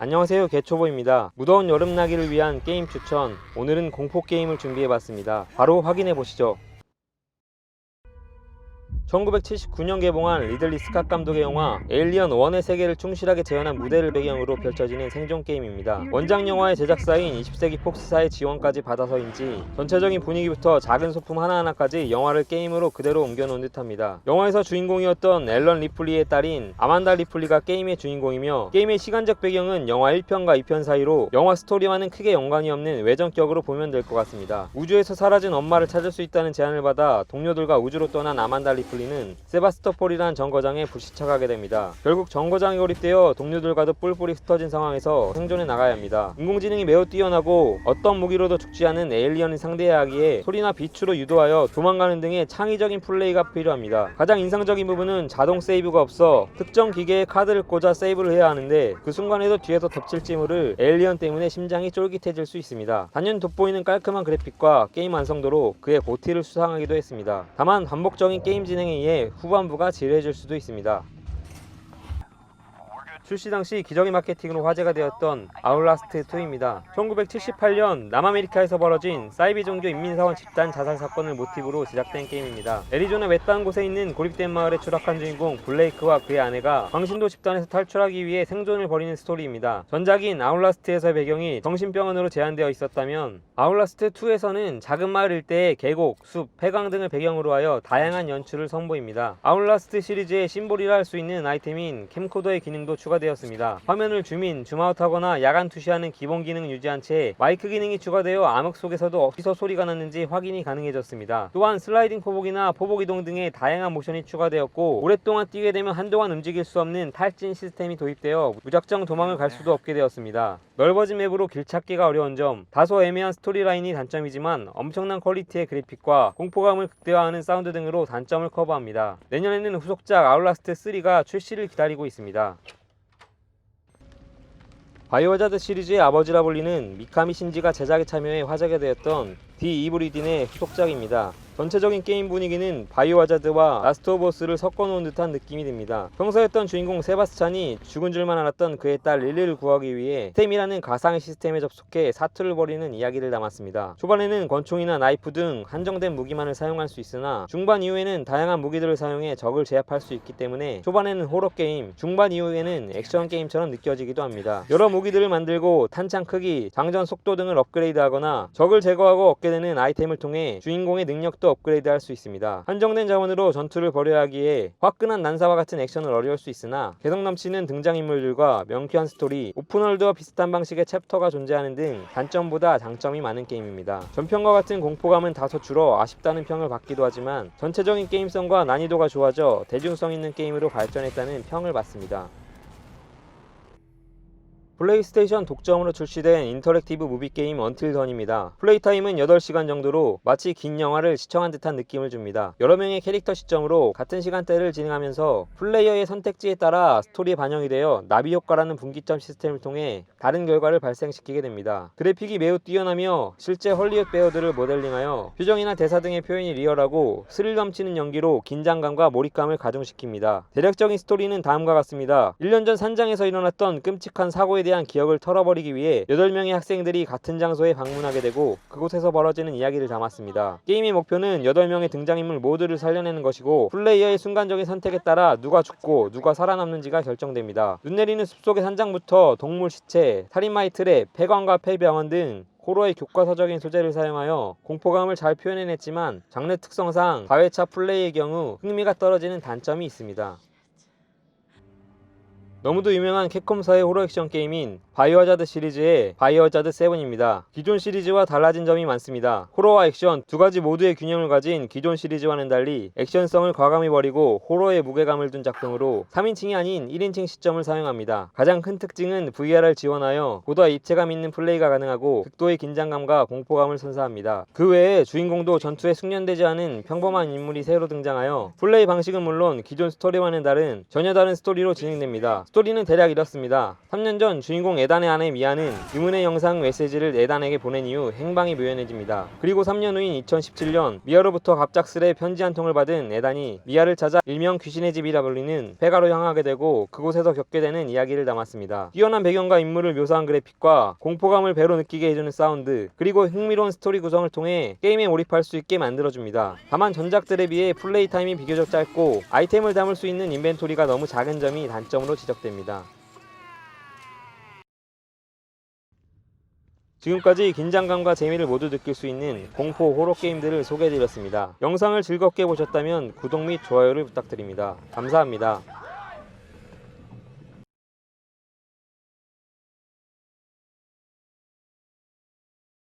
안녕하세요 개초보입니다. 무더운 여름나기를 위한 게임 추천 오늘은 공포 게임을 준비해봤습니다. 바로 확인해 보시죠. 1979년 개봉한 리들리 스캇 감독의 영화 에일리언 1의 세계를 충실하게 재현한 무대를 배경으로 펼쳐지는 생존 게임입니다. 원작 영화의 제작사인 20세기 폭스사의 지원까지 받아서인지 전체적인 분위기부터 작은 소품 하나하나까지 영화를 게임으로 그대로 옮겨놓은 듯합니다. 영화에서 주인공이었던 앨런 리플리의 딸인 아만다 리플리가 게임의 주인공이며 게임의 시간적 배경은 영화 1편과 2편 사이로 영화 스토리와는 크게 연관이 없는 외전격으로 보면 될 것 같습니다. 우주에서 사라진 엄마를 찾을 수 있다는 제안을 받아 동료들과 우주로 떠난 아만다 리플리 는 세바스토폴이라는 정거장에 불시착하게 됩니다. 결국 정거장에 고립되어 동료들과도 뿔뿔이 흩어진 상황에서 생존해 나가야 합니다. 인공지능이 매우 뛰어나고 어떤 무기로도 죽지 않은 에일리언을 상대해야 하기에 소리나 빛으로 유도하여 도망가는 등의 창의적인 플레이가 필요합니다. 가장 인상적인 부분은 자동 세이브가 없어 특정 기계에 카드를 꽂아 세이브를 해야 하는데 그 순간에도 뒤에서 덮칠지 모를 에일리언 때문에 심장이 쫄깃해질 수 있습니다. 단연 돋보이는 깔끔한 그래픽과 게임 완성도로 그의 고티를 수상하기도 했습니다. 다만 반복적인 게임 진행 에 의해 후반부가 지루해질 수도 있습니다. 출시 당시 기적의 마케팅으로 화제가 되었던 아울라스트 2입니다. 1978년 남아메리카에서 벌어진 사이비 종교 인민사원 집단 자살 사건을 모티브로 제작된 게임입니다. 애리조나 외딴 곳에 있는 고립된 마을에 추락한 주인공 블레이크와 그의 아내가 광신도 집단에서 탈출하기 위해 생존을 벌이는 스토리입니다. 전작인 아울라스트에서의 배경이 정신병원으로 제한되어 있었다면 아울라스트 2에서는 작은 마을 일대의 계곡, 숲, 폐광 등을 배경으로 하여 다양한 연출을 선보입니다. 아울라스트 시리즈의 심볼이라 할 수 있는 아이템인 캠코더의 기능도 추가 되었습니다. 화면을 줌인, 줌아웃하거나 야간 투시하는 기본 기능을 유지한 채 마이크 기능이 추가되어 암흑 속에서도 어디서 소리가 났는지 확인이 가능해졌습니다. 또한 슬라이딩 포복이나 포복 이동 등의 다양한 모션이 추가되었고 오랫동안 뛰게 되면 한동안 움직일 수 없는 탈진 시스템이 도입되어 무작정 도망을 갈 수도 없게 되었습니다. 넓어진 맵으로 길 찾기가 어려운 점, 다소 애매한 스토리라인이 단점이지만 엄청난 퀄리티의 그래픽과 공포감을 극대화하는 사운드 등으로 단점을 커버합니다. 내년에는 후속작 아울라스트 3가 출시를 기다리고 있습니다. 바이오하자드 시리즈의 아버지라 불리는 미카미 신지가 제작에 참여해 화제가 되었던 디 이브리딘의 후속작입니다. 전체적인 게임 분위기는 바이오하자드와 라스트 오브 어스를 섞어놓은 듯한 느낌이 듭니다. 평소였던 주인공 세바스찬이 죽은 줄만 알았던 그의 딸 릴리를 구하기 위해 스템이라는 가상의 시스템에 접속해 사투를 벌이는 이야기를 담았습니다. 초반에는 권총이나 나이프 등 한정된 무기만을 사용할 수 있으나 중반 이후에는 다양한 무기들을 사용해 적을 제압할 수 있기 때문에 초반에는 호러 게임, 중반 이후에는 액션 게임처럼 느껴지기도 합니다. 여러 무기들을 만들고 탄창 크기, 장전 속도 등을 업그레이드하거나 적을 제거하고 얻게 되는 아이템을 통해 주인공의 능력도 업그레이드할 수 있습니다. 한정된 자원으로 전투를 벌여야 하기에 화끈한 난사와 같은 액션을 어려울 수 있으나 개성 넘치는 등장인물들과 명쾌한 스토리, 오픈월드와 비슷한 방식의 챕터가 존재하는 등 단점보다 장점이 많은 게임입니다. 전편과 같은 공포감은 다소 줄어 아쉽다는 평을 받기도 하지만 전체적인 게임성과 난이도가 좋아져 대중성 있는 게임으로 발전했다는 평을 받습니다. 플레이스테이션 독점으로 출시된 인터랙티브 무비 게임 언틸 던입니다. 플레이 타임은 8시간 정도로 마치 긴 영화를 시청한 듯한 느낌을 줍니다. 여러 명의 캐릭터 시점으로 같은 시간대를 진행하면서 플레이어의 선택지에 따라 스토리에 반영이 되어 나비 효과라는 분기점 시스템을 통해 다른 결과를 발생시키게 됩니다. 그래픽이 매우 뛰어나며 실제 헐리우드 배우들을 모델링하여 표정이나 대사 등의 표현이 리얼하고 스릴 넘치는 연기로 긴장감과 몰입감을 가중시킵니다. 대략적인 스토리는 다음과 같습니다. 1년 전 산장에서 일어났던 끔찍한 사고에 대한 기억을 털어버리기 위해 8명의 학생들이 같은 장소에 방문하게 되고 그곳에서 벌어지는 이야기를 담았습니다. 게임의 목표는 8명의 등장인물 모두를 살려내는 것이고 플레이어의 순간적인 선택에 따라 누가 죽고 누가 살아남는지가 결정됩니다. 눈 내리는 숲속의 산장부터 동물 시체, 살인마의 트랩, 폐광과 폐병원 등 호러의 교과서적인 소재를 사용하여 공포감을 잘 표현해냈지만 장르 특성상 4회차 플레이의 경우 흥미가 떨어지는 단점이 있습니다. 너무도 유명한 캡콤사의 호러 액션 게임인 바이오하자드 시리즈의 바이오하자드 7입니다. 기존 시리즈와 달라진 점이 많습니다. 호러와 액션 두 가지 모두의 균형을 가진 기존 시리즈와는 달리 액션성을 과감히 버리고 호러의 무게감을 둔 작품으로 3인칭이 아닌 1인칭 시점을 사용합니다. 가장 큰 특징은 VR을 지원하여 보다 입체감 있는 플레이가 가능하고 극도의 긴장감과 공포감을 선사합니다. 그 외에 주인공도 전투에 숙련되지 않은 평범한 인물이 새로 등장하여 플레이 방식은 물론 기존 스토리와는 다른 전혀 다른 스토리로 진행됩니다. 스토리는 대략 이렇습니다. 3년 전 주인공 에단의 아내 미아는 의문의 영상 메시지를 에단에게 보낸 이후 행방이 묘연해집니다. 그리고 3년 후인 2017년 미아로부터 갑작스레 편지 한 통을 받은 에단이 미아를 찾아 일명 귀신의 집이라 불리는 페가로 향하게 되고 그곳에서 겪게 되는 이야기를 담았습니다. 뛰어난 배경과 인물을 묘사한 그래픽과 공포감을 배로 느끼게 해주는 사운드 그리고 흥미로운 스토리 구성을 통해 게임에 몰입할 수 있게 만들어줍니다. 다만 전작들에 비해 플레이 타임이 비교적 짧고 아이템을 담을 수 있는 인벤토리가 너무 작은 점이 단점으로 지적됩니다. 지금까지 긴장감과 재미를 모두 느낄 수 있는 공포 호러 게임들을 소개해드렸습니다. 영상을 즐겁게 보셨다면 구독 및 좋아요를 부탁드립니다. 감사합니다.